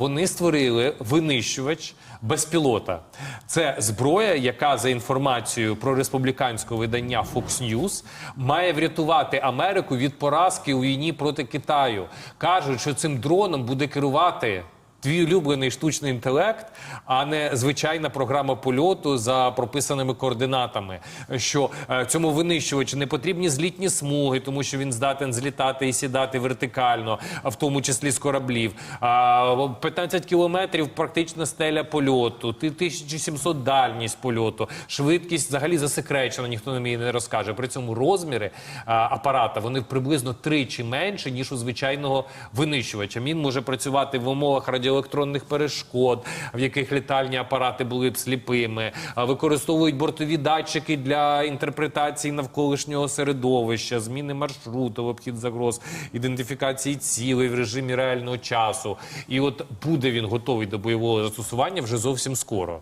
Вони створили винищувач безпілота. Це зброя, яка за інформацією про республіканського видання Fox News має врятувати Америку від поразки у війні проти Китаю. Кажуть, що цим дроном буде керувати. Твій улюблений штучний інтелект, а не звичайна програма польоту за прописаними координатами. Що е, цьому винищувачу не потрібні злітні смуги, тому що він здатен злітати і сідати вертикально, в тому числі з кораблів. А, 15 кілометрів практично стеля польоту, ти- 1700 дальність польоту, швидкість взагалі засекречена, ніхто нам її не розкаже. При цьому розміри апарата вони приблизно тричі менше ніж у звичайного винищувача. Він може працювати в умовах радіоелектронних перешкод, в яких літальні апарати були б сліпими, використовують бортові датчики для інтерпретації навколишнього середовища, зміни маршруту в обхід загроз, ідентифікації цілей в режимі реального часу. І от буде він готовий до бойового застосування вже зовсім скоро.